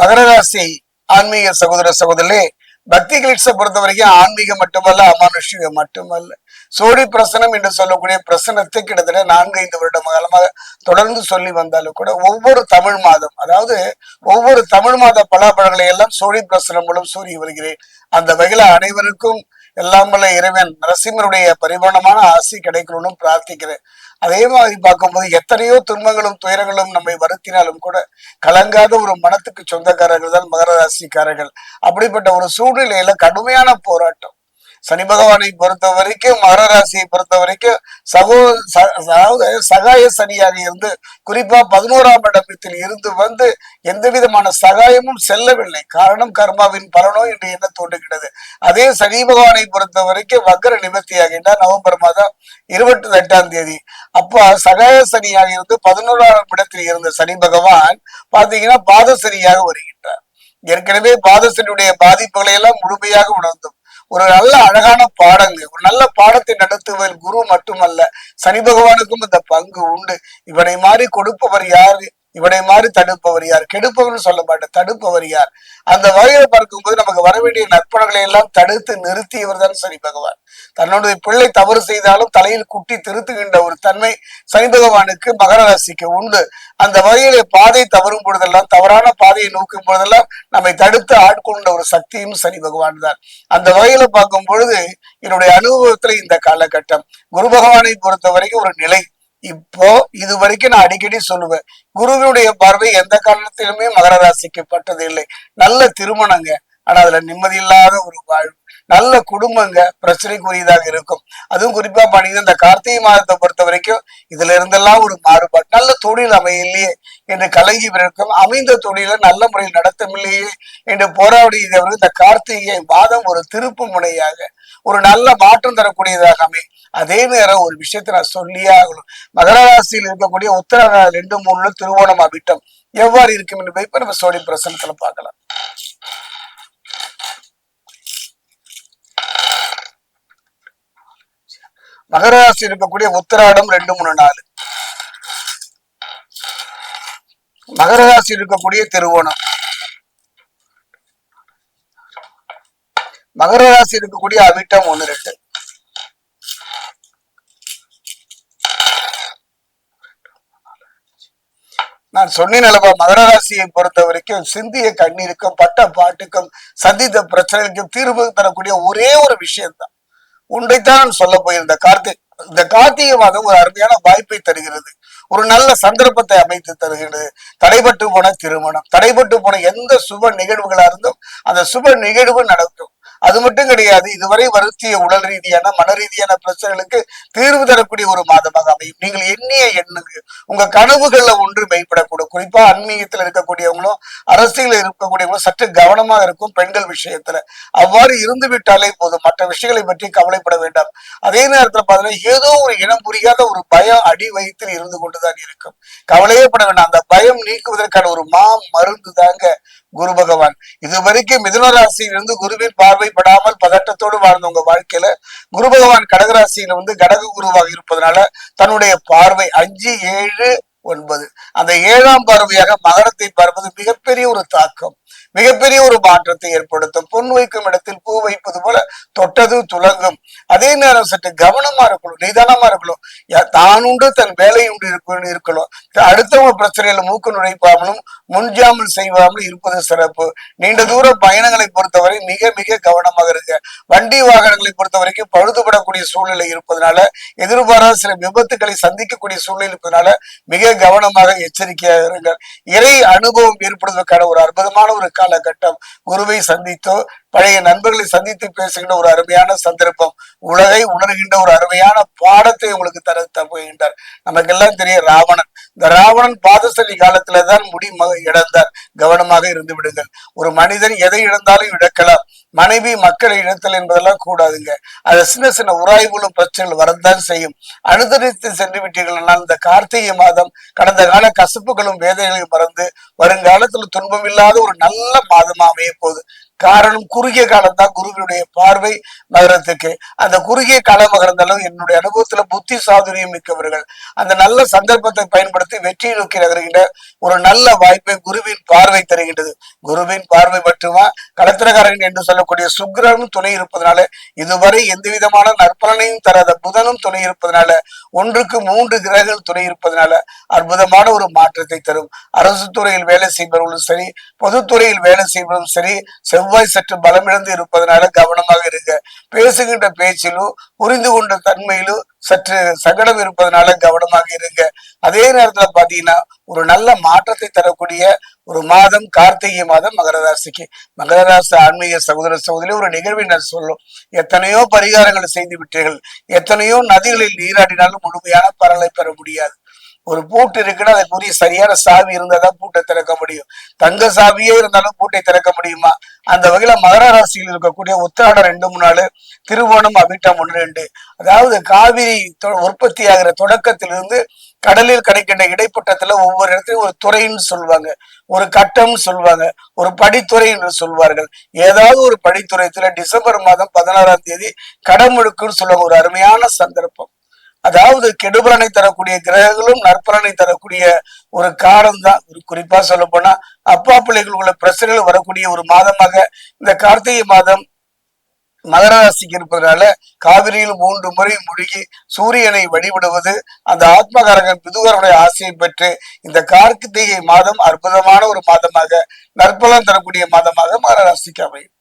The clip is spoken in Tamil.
மகரராசி ஆன்மீக சகோதர சகோதரே பக்தி கிளிட்ஸை பொறுத்த வரைக்கும் ஆன்மீகம் மட்டுமல்ல அமானுஷ்யம் மட்டுமல்ல. சோழி பிரசனம் என்று சொல்லக்கூடிய பிரசனத்தை கிட்டத்தட்ட நான்கு ஐந்து வருடம் காலமாக தொடர்ந்து சொல்லி வந்தாலும் கூட ஒவ்வொரு தமிழ் மாதம் அதாவது ஒவ்வொரு தமிழ் மாத பலாபழங்களை எல்லாம் சோழி பிரசனம் மூலம் சூறி வருகிறேன் அந்த வகையில அனைவருக்கும் எல்லாம் வல்ல இறைவன் நரசிம்மருடைய பரிபூர்ணமான ஆசி கிடைக்கணும்னு பிரார்த்திக்கிறேன். அதே மாதிரி பார்க்கும்போது எத்தனையோ துன்பங்களும் துயரங்களும் நம்மை வருத்தினாலும் கூட கலங்காத ஒரு மனத்துக்கு சொந்தக்காரர்கள் தான் மகர ராசிக்காரர்கள். அப்படிப்பட்ட ஒரு சூழ்நிலையில கடுமையான போராட்டம். சனி பகவானை பொறுத்த வரைக்கும் மகர ராசியை பொறுத்த வரைக்கும் சகோ ச- அதாவது சகாய சனியாக இருந்து குறிப்பா பதினோராம் இடத்தில் இருந்து வந்து எந்த விதமான சகாயமும் செல்லவில்லை. காரணம் கர்மாவின் பலனோ என்று என்ன தோன்றுகிறது? அதே சனி பகவானை பொறுத்த வரைக்கும் வக்கர நிவர்த்தியாகின்றார் நவம்பர் மாதம் இருபத்தி எட்டாம் தேதி. அப்போ சகாய சனியாக இருந்து பதினோராம் இடத்தில் இருந்த சனி பகவான் பாத்தீங்கன்னா பாதசனியாக வருகின்றார். ஏற்கனவே பாதசனியுடைய பாதிப்புகளை எல்லாம் முழுமையாக உணர்ந்தோம். ஒரு நல்ல அழகான பாடங்கள் ஒரு நல்ல பாடத்தை நடத்துவதில் குரு மட்டுமல்ல சனி பகவானுக்கும் இந்த பங்கு உண்டு. இவனை மாறி கொடுப்பவர் யாரு? இவனை மாதிரி தடுப்பவர் யார்? கெடுப்பவர்னு சொல்ல மாட்டேன். தடுப்பவர் யார்? அந்த வகையில பார்க்கும்போது நமக்கு வர வேண்டிய நற்பணங்களை எல்லாம் தடுத்து நிறுத்தியவர் தான் சனி பகவான். தன்னுடைய பிள்ளை தவறு செய்தாலும் தலையில் குட்டி திருத்துகின்ற ஒரு தன்மை சனி பகவானுக்கு மகர ராசிக்கு உண்டு. அந்த வகையில பாதை தவறும் பொழுதெல்லாம் தவறான பாதையை நோக்கும் பொழுதெல்லாம் நம்மை தடுத்து ஆட்கொண்ட ஒரு சக்தியும் சனி பகவான் தான். அந்த வகையில பார்க்கும் பொழுது என்னுடைய அனுபவத்துல இந்த காலகட்டம் குரு பகவானை பொறுத்த வரைக்கும் ஒரு நிலை. இப்போ இது வரைக்கும் நான் அடிக்கடி சொல்லுவேன் குருவினுடைய பார்வை எந்த காரணத்திலுமே மகர ராசிக்கு பட்டது இல்லை. நல்ல திருமணங்க. ஆனா அதுல நிம்மதி இல்லாத ஒரு வாழ்வு. நல்ல குடும்பங்க பிரச்சனைக்குரியதாக இருக்கும். அதுவும் குறிப்பா பாத்தீங்கன்னா இந்த கார்த்திகை மாதத்தை பொறுத்த வரைக்கும் இதுல இருந்தெல்லாம் ஒரு மாறுபாடு. நல்ல தொழில் அமையலையே என்று கலங்கி இருக்கும் அமைந்த தொழிலை நல்ல முறையில் நடத்தமில்லையே என்று போராடியவர்கள் இந்த கார்த்திகை மாதம் ஒரு திருப்பு முனையாக ஒரு நல்ல மாற்றம் தரக்கூடியதாக அமை அதே நேரம் ஒரு விஷயத்தை நான் சொல்லியே ஆகணும். மகர ராசியில் இருக்கக்கூடிய உத்தர ரெண்டு மூணுல திருவோணம் அபிட்டம் எவ்வாறு இருக்கும் என்பதை இப்ப நம்ம சோழி பிரசனத்துல பார்க்கலாம். மகராசி இருக்கக்கூடிய உத்தராடம் ரெண்டு மூணு நாலு. மகராசி இருக்கக்கூடிய திருவோணம். மகர ராசி இருக்கக்கூடிய அவிட்டம் ஒண்ணு ரெண்டு. நான் சொன்னேன் அல்லவா மகர ராசியை பொறுத்த வரைக்கும் சிந்திய கண்ணீருக்கும் பட்ட பாட்டுக்கும் சந்தித்த பிரச்சனைக்கும் தீர்வு தரக்கூடிய ஒரே ஒரு விஷயம்தான். ஒன்றைத்தான் சொல்ல போயிருந்த கார்த்திகை இந்த கார்த்திகை மாதம் ஒரு அருமையான வாய்ப்பை தருகிறது. ஒரு நல்ல சந்தர்ப்பத்தை அமைத்து தருகிறது. தடைபட்டு போன திருமணம் தடைபட்டு போன எந்த சுப நிகழ்வுகளா இருந்தும் அந்த சுப நிகழ்வு நடக்கும். அது மட்டும் கிடையாது இதுவரை வருத்திய உடல் ரீதியான மன ரீதியான பிரச்சனைகளுக்கு தீர்வு தரக்கூடிய ஒரு மாதமாக அமையும். நீங்கள் எண்ணிய எண்ணுங்க உங்க கனவுகள்ல ஒன்று மெய்ப்படக்கூடும் குறிப்பா ஆன்மீகத்தில் இருக்கக்கூடியவங்களும் அரசியல் இருக்கக்கூடியவங்களும் சற்று கவனமா இருக்கும் பெண்கள் விஷயத்துல. அவ்வாறு இருந்து விட்டாலே போதும். மற்ற விஷயங்களை பற்றி கவலைப்பட வேண்டாம். அதே நேரத்துல பார்த்தீங்கன்னா ஏதோ ஒரு இனம் புரியாத ஒரு பயம் அடி வயிற்றில் இருந்து கொண்டுதான் இருக்கும். கவலையே பட வேண்டாம். அந்த பயம் நீக்குவதற்கான ஒரு மா மருந்து தாங்க குரு பகவான். இது வரைக்கும் மிதுன ராசியிலிருந்து குருவின் பார்வைப்படாமல் பதட்டத்தோடு வாழ்ந்த உங்க வாழ்க்கையில குரு பகவான் கடகராசியில வந்து கடக குருவாக இருப்பதனால தன்னுடைய பார்வை அஞ்சு ஏழு ஒன்பது. அந்த ஏழாம் பார்வையாக மகரத்தை பார்ப்பது மிகப்பெரிய ஒரு தாக்கம். மிகப்பெரிய ஒரு மாற்றத்தை ஏற்படுத்தும். பொன் வைக்கும் இடத்தில் பூ வைப்பது போல தொட்டது துலங்கும். அதே நேரம் சற்று கவனமா இருக்கணும். நிதானமா இருக்கணும். தான் உண்டு தன் வேலை உண்டு இருக்கணும். இருக்கணும் அடுத்தவங்க பிரச்சனையில மூக்கு நுழைப்பாமலும் முன்ஜாமல் செய்வாமலும் இருப்பது சிறப்பு. நீண்ட தூர பயணங்களை பொறுத்தவரை மிக மிக கவனமாக இருங்க. வண்டி வாகனங்களை பொறுத்த வரைக்கும் பழுதுபடக்கூடிய சூழ்நிலை இருப்பதனால எதிர்பாராத சில விபத்துக்களை சந்திக்கக்கூடிய சூழ்நிலை இருப்பதனால மிக கவனமாக எச்சரிக்கையாக இருங்கள். இறை அனுபவம் ஏற்படுவதற்கான ஒரு அற்புதமான ஒரு காலகட்டம் குருவை சந்தித்தோ பழைய நண்பர்களை சந்தித்து பேசுகின்ற ஒரு அருமையான சந்தர்ப்பம். உலகை உணர்கின்ற ஒரு அருமையான பாடத்தை உங்களுக்கு தர போகின்றார் நமக்கெல்லாம் தெரியும் ராவணன். இந்த ராவணன் பாதசலி காலத்துலதான் முடி மக இழந்தார். கவனமாக இருந்து விடுங்கள். ஒரு மனிதன் எதை இழந்தாலும் இழக்கலாம். மனைவி மக்களை இழத்தல் என்பதெல்லாம் கூடாதுங்க. அது சின்ன சின்ன உராய்வுகளும் பிரச்சனைகள் வரத்தான் செய்யும். அனுதரித்து சென்று விட்டீர்கள்னால் இந்த கார்த்திகை மாதம் கடந்த கால கசப்புகளும் வேதனைகளையும் மறந்து வருங்காலத்துல துன்பம் இல்லாத ஒரு நல்ல மாதமா அமைய போகுது. காரணம் குறுகிய காலம் தான் குருவினுடைய பார்வை மகரத்துக்கு அந்த குறுகிய காலம் மகர்ந்தாலும் என்னுடைய அனுபவத்துல புத்தி சாதுரியம் மிக்கவர்கள். அந்த நல்ல சந்தர்ப்பத்தை பயன்படுத்தி வெற்றி நோக்கி நகர்கின்ற ஒரு நல்ல வாய்ப்பை குருவின் பார்வை தருகின்றது. குருவின் பார்வை மட்டுமா? களத்திரகாரன் என்று சொல்லக்கூடிய சுக்கிரனும் துணை இருப்பதனால இதுவரை எந்த விதமான நற்பலனையும் தராத புதனும் துணை இருப்பதனால ஒன்றுக்கு மூன்று கிரகங்கள் துணை இருப்பதனால அற்புதமான ஒரு மாற்றத்தை தரும். அரசு துறையில் வேலை செய்பவர்களும் சரி பொதுத்துறையில் வேலை செய்பவர்களும் சரி செவ்வாய் சற்று பலமிழந்து இருப்பதனால கவனமாக இருங்க. பேசுகின்ற பேச்சிலும் புரிந்து கொண்ட தன்மையிலும் சற்று சங்கடம் இருப்பதனால கவனமாக இருங்க. அதே நேரத்துல பாத்தீங்கன்னா ஒரு நல்ல மாற்றத்தை தரக்கூடிய ஒரு மாதம் கார்த்திகை மாதம் மகர ராசிக்கு மகர ராசி ஆன்மீக சகோதர சகோதரி ஒரு நிகழ்வினர் சொல்லும். எத்தனையோ பரிகாரங்களை செய்து விட்டீர்கள். எத்தனையோ நதிகளில் நீராடினாலும் முழுமையான பரலை பெற முடியாது. ஒரு பூட்டு இருக்குன்னா அதுக்குரிய சரியான சாவி இருந்தாதான் பூட்டை திறக்க முடியும். தங்க சாவியே இருந்தாலும் பூட்டை திறக்க முடியுமா? அந்த வகையில மகர ராசியில் இருக்கக்கூடிய உத்திராடம் ரெண்டு மூணு நாள் திருவோணம் அவிட்டம் ஒன்று ரெண்டு. அதாவது காவிரி உற்பத்தி ஆகிற தொடக்கத்திலிருந்து கடலில் கிடைக்கின்ற இடைப்பட்டத்துல ஒவ்வொரு இடத்துலையும் ஒரு துறைன்னு சொல்லுவாங்க ஒரு கட்டம்னு சொல்லுவாங்க ஒரு படித்துறை என்று சொல்வார்கள். ஏதாவது ஒரு படித்துறையத்துல டிசம்பர் மாதம் பதினாறாம் தேதி கடமுழுக்குன்னு சொல்லுவாங்க. ஒரு அருமையான சந்தர்ப்பம். அதாவது கெடுபலனை தரக்கூடிய கிரகங்களும் நற்பலனை தரக்கூடிய ஒரு காலம் தான் ஒரு குறிப்பா சொல்ல போனா அப்பா பிள்ளைகள் உள்ள பிரச்சனைகள் வரக்கூடிய ஒரு மாதமாக இந்த கார்த்திகை மாதம் மகர ராசிக்கு இருப்பதனால காவிரியில் மூன்று முறை முழுகி சூரியனை வழிபடுவது அந்த ஆத்மகாரகன் பிதுகருடைய ஆசையை பெற்று இந்த கார்த்திகை மாதம் அற்புதமான ஒரு மாதமாக நற்பலன் தரக்கூடிய மாதமாக மகர ராசிக்கு அமையும்.